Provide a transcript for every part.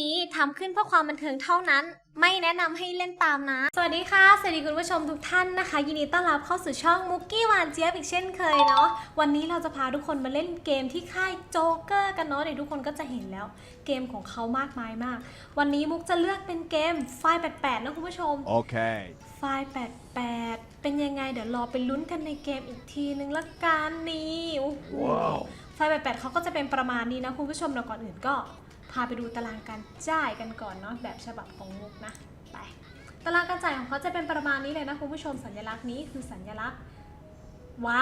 นี้ทำขึ้นเพื่อความบันเทิงเท่านั้น ไม่แนะนำให้เล่นตามนะ สวัสดีค่ะ สวัสดีคุณผู้ชมทุกท่านนะคะ ยินดีต้อนรับเข้าสู่ช่องมุกกี้หวานเจี๊ยบอีกเช่นเคยเนาะ วันนี้เราจะพาทุกคนมาเล่นเกมที่ค่ายโจ๊กเกอร์กันเนาะเดี๋ยวทุกคนก็จะเห็นแล้ว เกมของเขามากมายมาก วันนี้มุกจะเลือกเป็นเกมไฟล์88นะคุณผู้ชม Okay. ไฟล์88 เป็นยังไงเดี๋ยวรอไปลุ้นกันในเกมอีกทีนึงละกันนี่โอ้โห ว้าว ไฟล์88เขาก็จะเป็นประมาณนี้นะคุณผู้ชมแล้วก่อนอื่นก็ พาไปดูตารางการจ่ายกันก่อนเนาะแบบฉบับของมุกนะไปตารางการจ่ายของเขาจะเป็นประมาณนี้เลยนะคุณผู้ชมสัญลักษณ์นี้คือสัญลักษณ์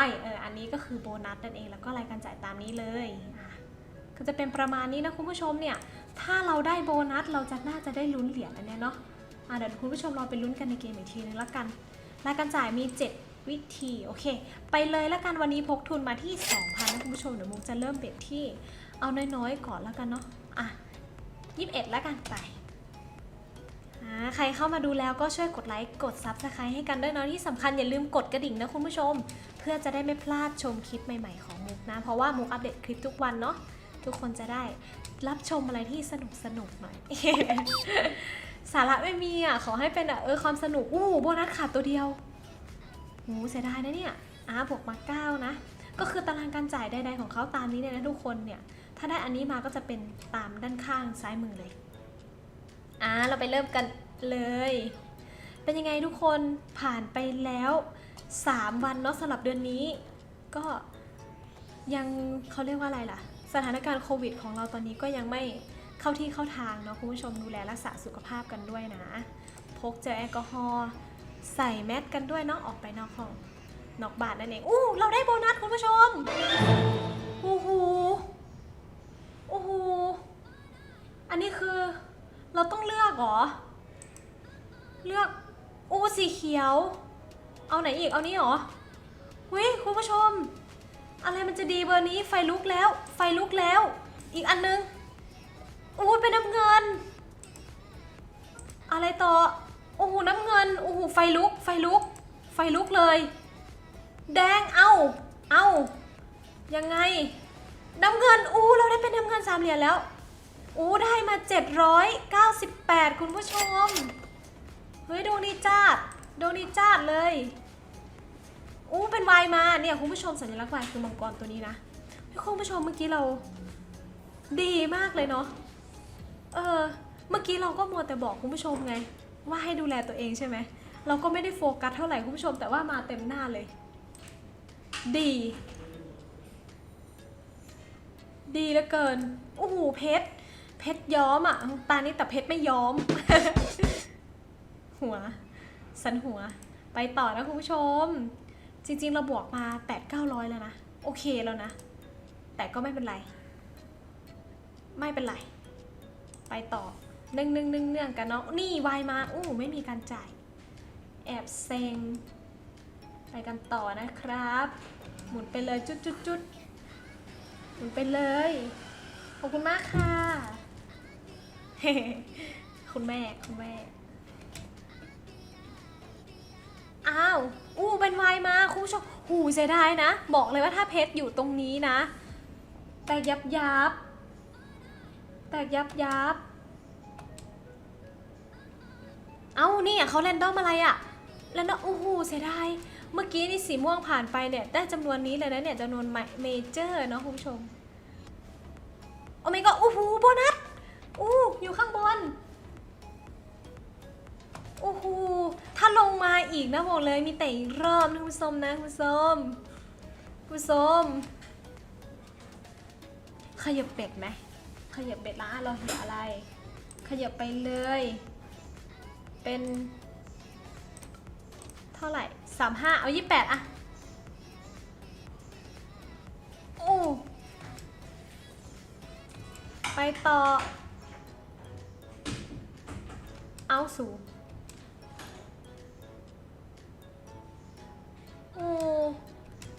Y เอออันนี้ก็คือโบนัสนั่นเองแล้วก็รายการจ่ายตามนี้เลยอะก็จะเป็นประมาณนี้นะคุณผู้ชมเนี่ยถ้าเราได้โบนัสเราจะน่าจะได้ลุ้นเหรียญอันเนี้ยเนาะอะเดี๋ยวคุณผู้ชมรอไปลุ้นกันในเกมอีกทีนึงละกัน รายการจ่ายมี 7 วิธีโอเค ไปเลยละกันวันนี้พกทุนมาที่ 2,000นะคุณผู้ชมเดี๋ยวมุกจะเริ่มเบ็ดที่เอาน้อยๆก่อนละกันเนาะ อะ21ละกันไปอ่าใครเข้ามาดูแล้วก็ช่วยกดไลค์กด Subscribe ให้กันด้วยเนาะที่สำคัญอย่าลืมกดกระดิ่งนะคุณผู้ชม เพื่อจะได้ไม่พลาดชมคลิปใหม่ๆของมุกนะ เพราะว่ามุกอัปเดตคลิปทุกวันเนาะทุกคนจะได้รับชมอะไรที่สนุกสนุกหน่อย สาระไม่มีอะขอให้เป็นเออความสนุกอู้โบนัสขาดตัวเดียวโหเสียดายนะเนี่ยอ่าบวกมาเก้านะก็คือตารางการจ่ายใดๆของเขาตามนี้เลยนะทุกคนเนี่ย ถ้าได้อันนี้มาก็จะเป็นตามด้านข้างซ้ายมือเลย อ่า เราไปเริ่มกันเลย เป็นยังไงทุกคนผ่านไปแล้ว 3 วันเนาะสำหรับเดือนนี้ ก็ยังเขาเรียกว่าอะไรล่ะ สถานการณ์โควิดของเราตอนนี้ก็ยังไม่เข้าที่เข้าทางเนาะคุณผู้ชมดูแลรักษาสุขภาพกันด้วยนะ พกเจลแอลกอฮอล์ใส่แมสกันด้วยเนาะออกไปนอกห้องนอกบ้านนั่นเองอู้เราได้โบนัสคุณผู้ชมโอ้โห โอ้โห อันนี้คือ เราต้องเลือกเหรอ เลือกอู้สีเขียว เอาไหนอีก เอานี้เหรอเฮ้ยคุณผู้ชม อะไรมันจะดีเบอร์นี้ไฟลุกแล้ว ไฟลุกแล้ว อีกอันนึงอู้เป็นน้ำเงิน อะไรต่อ โอ้โห น้ำเงิน โอ้โห ไฟลุก ไฟลุก ไฟลุกเลย แดง เอา เอา ยังไง น้ำเงินอู้เราได้เป็นน้ำเงินสามเหรียญแล้ว อู้ได้มา 798 คุณผู้ชม เฮ้ยดวงดีจ้าดดวงดีจ้าดเลย อู้เป็นวายมาเนี่ยคุณผู้ชมสัญลักษณ์วายคือมังกรตัวนี้นะคุณผู้ชมเมื่อกี้เรา ดีมากเลยเนาะ เออ เมื่อกี้เราก็มัวแต่บอกคุณผู้ชมไง ว่าให้ดูแลตัวเองใช่ไหม เราก็ไม่ได้โฟกัสเท่าไหร่คุณผู้ชมแต่ว่ามาเต็มหน้าเลย ดี ดีเหลือเกิน โอ้โห เพชร เพชรย้อมอะ ตานี้แต่เพชรไม่ย้อม หัว สันหัว ไปต่อนะคุณผู้ชม จริง ๆ เราบวกมา 8 9 0 0 แล้วนะ โอเคแล้วนะ แต่ก็ไม่เป็นไร ไม่เป็นไร ไปต่อเนื่องเนื่องเนื่องเนื่องกันเนาะ นี่วายมา อู้ไม่มีการจ่าย แอบเซ็ง ไปกันต่อนะครับ หมุนไปเลยจุดจุดจุด หมุนไปเลย ขอบคุณมากค่ะคุณแม่คุณแม่ อ้าว อู้เป็นวายมาคุณผู้ชมหูเสียดายนะ บอกเลยว่าถ้าเพชรอยู่ตรงนี้นะ แตกยับยับ แตกยับยับ เอ้านี่เขาแรนดอมอะไรอะแรนดอมโอ้โหเสียดาย เมื่อกี้นี่สีม่วงผ่านไปเนี่ย ได้จำนวนนี้เลยนะเนี่ยจำนวนเมเจอร์เนาะคุณผู้ชม โอ้ไม่ก็โอ้โหโบนัสอู้อยู่ข้างบนโอ้โหถ้าลงมาอีกนะบอกเลยมีแต่อีกรอบนะคุณผู้ชมนะคุณผู้ชมคุณผู้ชมขยับเป็ดไหมขยับเป็ดละเราเห็นอะไร ขยับไปเลย เป็น เท่าไหร่สามห้าเอายี่แปดอะโอ้ไปต่อ เอาสูงโอ้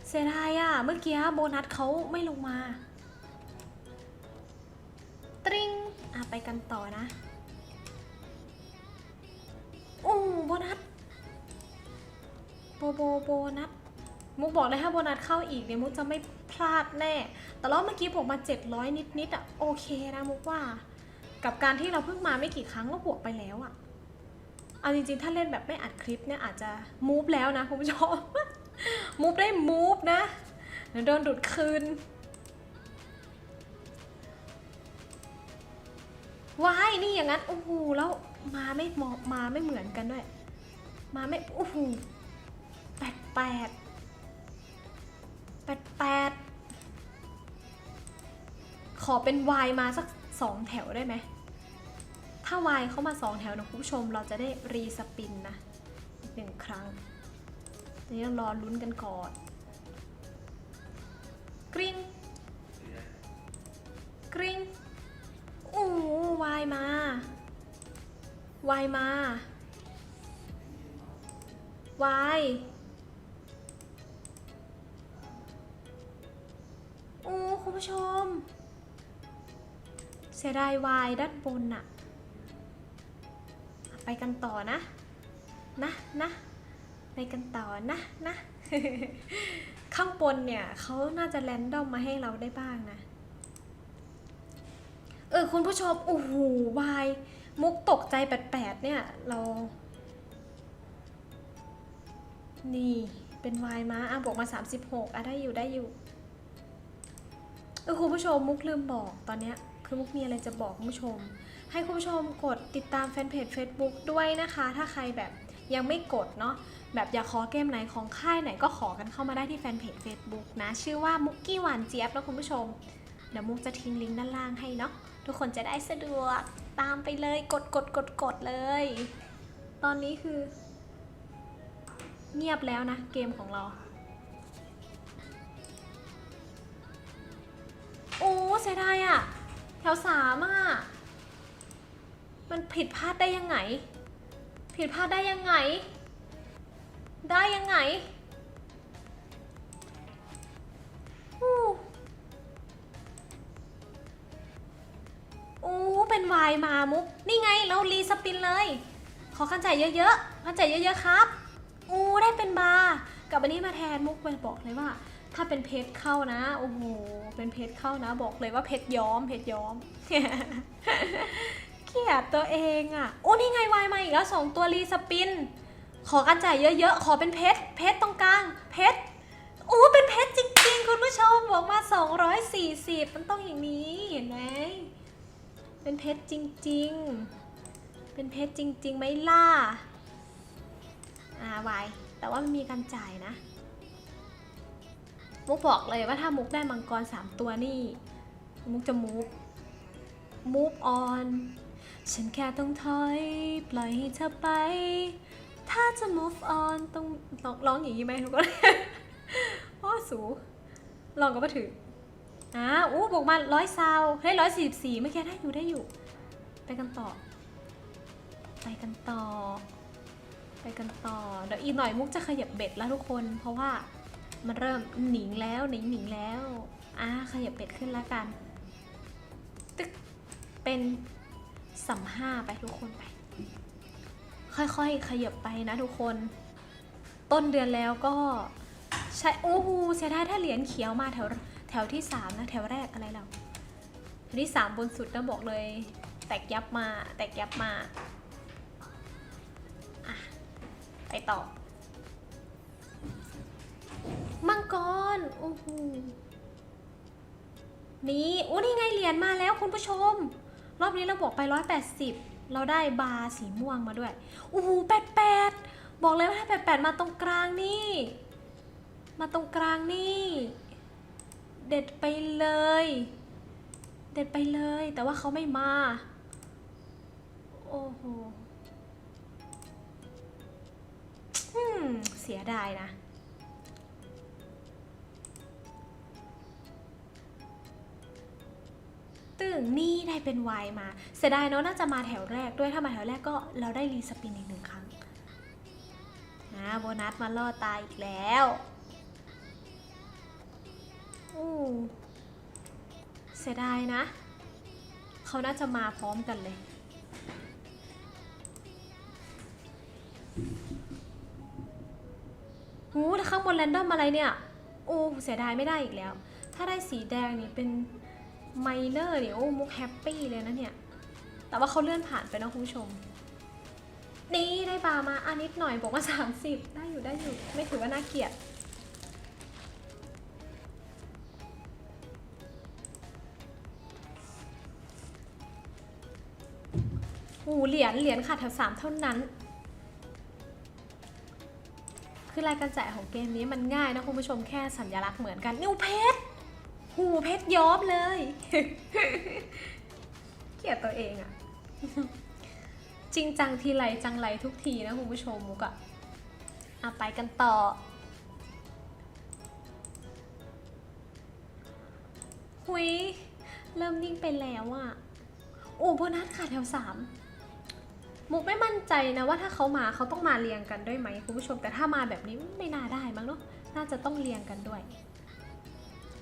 เสียดายอะเมื่อกี้โบนัสเขาไม่ลงมา ตริงอะไปกันต่อนะ โบโบนัสมุกบอกเลยถ้าโบนัสเข้าอีกเนี่ยมุกจะไม่พลาดแน่ แต่รอบเมื่อกี้ผมมา 700 นิดนิดๆอะโอเคนะมุกว่า กับการที่เราเพิ่งมาไม่กี่ครั้งก็บวกไปแล้วอะเอาจริงๆ ถ้าเล่นแบบไม่อัดคลิปเนี่ยอาจจะมูฟแล้วนะคุณผู้ชม มูฟได้มูฟนะเดี๋ยวโดนดูดคืนว้ายนี่อย่างนั้นโอ้โหแล้วมาไม่เหมาะมาไม่เหมือนกันด้วย มาไม่โอ้โห แปดแปดแปดแปดขอเป็นวายมาสักสองแถวได้ไหม ถ้าวายเข้ามาสองแถวนะคุณผู้ชมเราจะได้รีสปินนะอีกหนึ่งครั้งทีนี้เรารอลุ้นกันก่อน กริ๊งกริ๊งโอ้วายมาวายมาวาย คุณผู้ชม เสียดายวายด้านบนอะไปกันต่อนะ นะนะไปกันต่อนะนะ ข้างบนเนี่ยเขาน่าจะแรนดอมมาให้เราได้บ้างนะ เออคุณผู้ชมโอ้โหวาย มุกตกใจแปดๆเนี่ยเรา นี่เป็นวายมาอะบวกมา 36อะได้อยู่ได้อยู่ ออคุณผู้ชมมุกลืมบอกตอนเนี้ยคือมุกมีอะไรจะบอกคุณผู้ชม ให้คุณผู้ชมกดติดตามแฟนเพจ Facebook ด้วยนะคะ ถ้าใครแบบยังไม่กดเนาะแบบอยากขอเกมไหนของค่ายไหนก็ขอกันเข้ามาได้ที่แฟนเพจ Facebook นะ ชื่อว่ามุกกี้หวานเจี๊ยบนะคุณผู้ชม เดี๋ยวมุกจะทิ้งลิงก์ด้านล่างให้เนาะทุกคนจะได้สะดวกตามไปเลยกดกดกดกดเลย ตอนนี้คือ เงียบแล้วนะเกมของเรา โอ้เสียดายอะแถวสามอะมันผิดพลาดได้ยังไง ผิดพลาดได้ยังไง ได้ยังไงอู้อู้เป็นวายมามุก นี่ไงเรารีสปินเลย ขอกันใจเยอะๆกันใจเยอะๆครับอู้ได้เป็นบาร์กับอันนี้มาแทนมุกไปบอกเลยว่า ถ้าเป็นเพชรเข้านะ โอ้โห เป็นเพชรเข้านะ บอกเลยว่าเพชรย้อม เพชรย้อม เกลียดตัวเองอะ่ะ โอ้นี่ไงวายมาอีกแล้วสองตัวรีสปิน ขอกันจ่ายเยอะๆ ขอเป็นเพชร เพชรตรงกลาง เพชรโอ้เป็นเพชรจริงๆ คุณผู้ชมบอกมา 240 มันต้องอย่างนี้ เห็นไหม เป็นเพชรจริงๆ เป็นเพชรจริงๆไหมล่ะ อ่าวายแต่ว่ามันมีการจ่ายนะ มุกบอกเลยว่าถ้ามุกได้มังกร 3 ตัวนี่ มุกจะมูฟ move on ฉันแค่ต้องถอย ปล่อยให้เธอไป ถ้าจะ move on ต้องร้องร้องอย่างนี้ไหมทุกคนโอ้สูลองก็มาถืออ่าอู้บอกมาร้อยซาวเฮ้ยร้อยสี่สิบสี่ไม่แค่ได้อยู่ได้อยู่ ไปกันต่อ ไปกันต่อ ไปกันต่อ เดี๋ยวอีกหน่อยมุกจะขยับเบ็ดแล้วทุกคน เพราะว่า มันเริ่มหนิงแล้วหนิงหนิงแล้วอ่าขยับเบ็ดขึ้นแล้วกัน ตึกเป็นสัมห้าไปทุกคนไป ค่อยๆ ขยับไปนะทุกคน ต้นเดือนแล้วก็ใช่โอ้โหเสียดายถ้าเหรียญเขียวมาแถวแถวที่สามนะ แถวแรกอะไรเราแถวที่สามบนสุดนะบอกเลย แตกยับมา แตกยับมา อะ ไปต่อ มังกร โอ้โห นี่โอ้นี่ไงเหรียญมาแล้วคุณผู้ชม รอบนี้เราบอกไป 180 เราได้บาร์สีม่วงมาด้วย โอ้โห88 บอกเลยว่าถ้า88 มาตรงกลางนี่ มาตรงกลางนี่ เด็ดไปเลย เด็ดไปเลย แต่ว่าเขาไม่มา โอ้โหเสียดายนะ ตึงนี่ได้เป็นวายมา เสียดายเนาะน่าจะมาแถวแรกด้วยถ้ามาแถวแรกก็เราได้รีสปินอีกหนึ่งครั้งนะโบนัสมาล่อตายอีกแล้วอู้เสียดายนะ เขาน่าจะมาพร้อมกันเลย หูถ้าข้างบนแรนดอมอะไรเนี่ย โอ้เสียดายไม่ได้อีกแล้ว ถ้าได้สีแดงนี่เป็น ไมเนอร์เนี่ยโอ้มุกแฮปปี้เลยนะเนี่ย แต่ว่าเขาเลื่อนผ่านไปนะคุณผู้ชม นี่ได้บาร์มาอันนิดหน่อยบอกว่า 30 ได้อยู่ได้อยู่ ไม่ถือว่าน่าเกลียดโอ้โหเหรียญ เหรียญขาดแถวสามเท่านั้น คือรายการจ่ายของเกมนี้มันง่ายนะคุณผู้ชมแค่สัญลักษณ์เหมือนกัน นิวเพชร หูเพชรย้อมเลย เกลียดตัวเองอะจริงจังทีไรจังไรทุกทีนะคุณผู้ชมมุกอะอะไปกันต่อ หุย เริ่มนิ่งไปแล้วอะโอ้โบนัสขาดแถวสามมุกไม่มั่นใจนะว่าถ้าเขามาเขาต้องมาเรียงกันด้วยไหมคุณผู้ชม แต่ถ้ามาแบบนี้ไม่น่าได้มั้งเนาะน่าจะต้องเรียงกันด้วย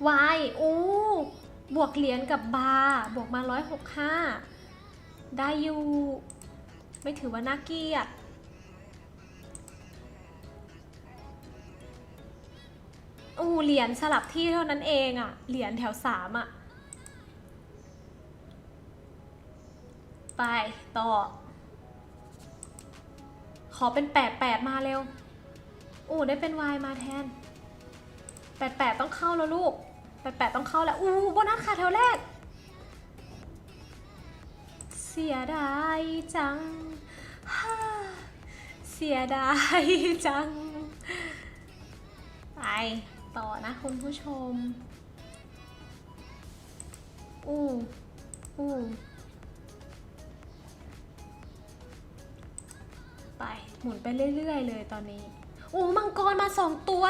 วายอู้บวกเหรียญกับบาร์บวกมาร้อยหกห้าได้อยู่ ไม่ถือว่าน่าเกียดอู้เหรียญสลับที่เท่านั้นเองอะเหรียญแถวสามอะไป ต่อ ขอเป็นแปดแปดมาเร็วอู้ได้เป็นวายมาแทนแปดแปดต้องเข้าแล้วลูก แปดแปดต้องเข้าแล้ว อู้โบนัสค่ะแถวแรก เสียดายจัง เสียดายจัง ไป ต่อนะคุณผู้ชม อู้ อู้ ไป หมุนไปเรื่อย ๆ เลยตอนนี้โอ้มังกรมาสองตัว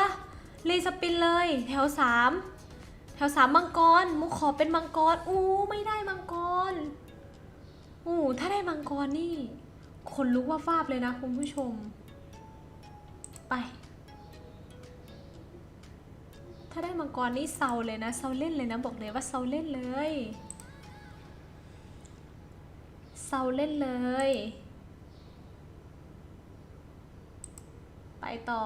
เลยสปินเลย แถวสาม แถวสามมังกร มุกขอเป็นมังกร อู้ไม่ได้มังกร อู้ถ้าได้มังกรนี่ คนลุกว่าฟาบเลยนะคุณผู้ชม ไป ถ้าได้มังกรนี่เซาเลยนะเซาเล่นเลยนะบอกเลยว่าเซาเล่นเลยเซาเล่นเลย ไปต่อ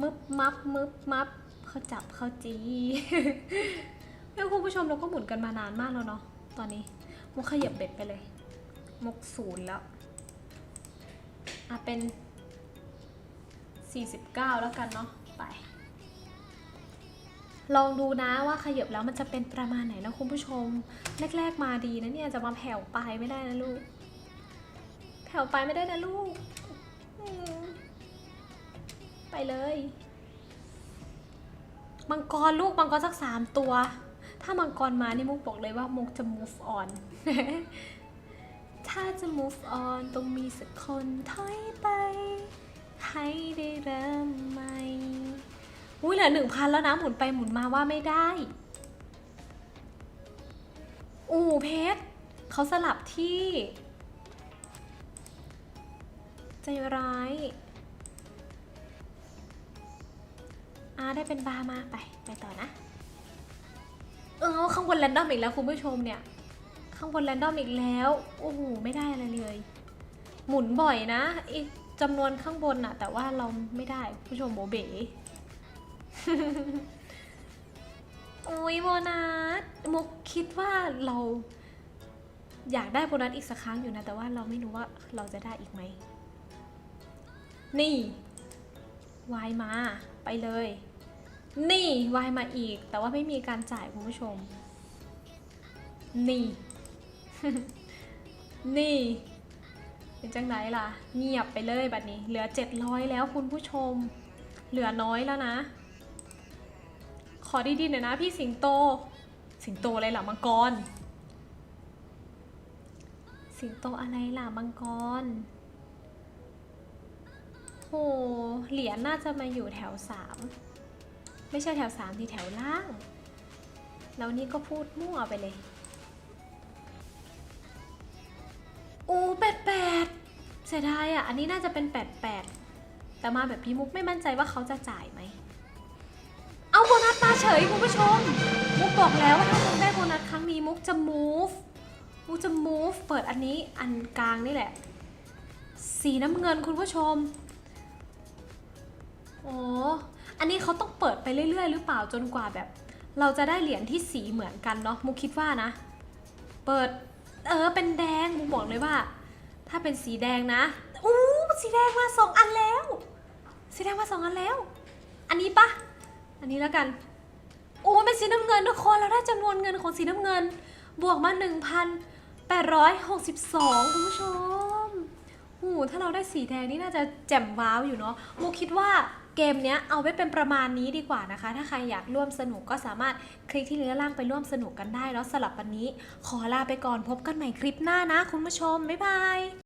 มึบมับมึบมับ เขาจับเขาจีไม่คุณผู้ชมเราก็หมุนกันมานานมากแล้วเนาะตอนนี้มุกขยับเบ็ดไปเลย มุกศูนย์แล้ว อะเป็น 49 แล้วกันเนาะไป ลองดูนะว่าขยับแล้วมันจะเป็นประมาณไหนนะคุณผู้ชม แรก ๆ มาดีนะเนี่ยจะมาแผ่วไปไม่ได้นะลูก แผ่วไปไม่ได้นะลูก ไปเลย มังกรลูกมังกรสักสามตัว ถ้ามังกรมานี่มุกบอกเลยว่ามุกจะ move on ถ้าจะ move on ต้องมีสักคนถอยไปให้ได้เริ่มใหม่อุ้ยเหลือหนึ่งพันแล้วนะหมุนไปหมุนมาว่าไม่ได้อูเพชรเขาสลับที่ ใจร้าย อ่าได้เป็นบาร์มาไป ไปต่อนะ เออข้างบนแรนดอมอีกแล้วคุณผู้ชมเนี่ย ข้างบนแรนดอมอีกแล้ว โอ้โห ไม่ได้อะไรเลย หมุนบ่อยนะอีกจำนวนข้างบนอะแต่ว่าเราไม่ได้ผู้ชมโบเบ๋โอ้ยโบนัสมุกคิดว่าเราอยากได้โบนัสอีกสักครั้งอยู่นะ แต่ว่าเราไม่รู้ว่าเราจะได้อีกไหม นี่วายมา ไปเลย นี่วายมาอีก แต่ว่าไม่มีการจ่ายคุณผู้ชม นี่ นี่ เป็นจังไหนล่ะ เงียบไปเลยบัดนี้ เหลือ 700 แล้วคุณผู้ชม เหลือน้อยแล้วนะ ขอดีๆหน่อยนะพี่สิงโต สิงโตอะไรล่ะมังกร สิงโตอะไรล่ะมังกรโหเหรียญน่าจะมาอยู่แถวสาม ไม่ใช่แถวสามที่แถวล่าง แล้วนี่ก็พูดมั่วไปเลย อูแปดแปดเสียดายอะ อันนี้น่าจะเป็นแปดแปดแต่มาแบบพี่มุกไม่มั่นใจว่าเขาจะจ่ายไหม เอาโบนัสมาเฉยคุณผู้ชม มุกบอกแล้วว่าถ้ามุกได้โบนัสครั้งนี้มุกจะ move มุกจะ move เปิดอันนี้อันกลางนี่แหละ สีน้ำเงินคุณผู้ชม โอ้ อันนี้เขาต้องเปิดไปเรื่อยๆ หรือเปล่าจนกว่าแบบ เราจะได้เหรียญที่สีเหมือนกันเนาะมุกคิดว่านะ เปิดเออเป็นแดงมุกบอกเลยว่า ถ้าเป็นสีแดงนะอู้สีแดงมาสองอันแล้ว สีแดงมาสองอันแล้ว อันนี้ปะอันนี้แล้วกันโอ้เป็นสีน้ำเงินทุกคนเราได้จำนวนเงินของสีน้ำเงิน บวกมา 1,862คุณผู้ชมหูถ้าเราได้สีแดงนี่น่าจะแจ่มว้าวอยู่เนาะมุกคิดว่า เกมเนี้ยเอาไว้เป็นประมาณนี้ดีกว่านะคะ ถ้าใครอยากร่วมสนุกก็สามารถคลิกที่เลือล่างไปร่วมสนุกกันได้ แล้วสำหรับวันนี้ ขอลาไปก่อนพบกันใหม่คลิปหน้านะคุณผู้ชม บ๊ายบาย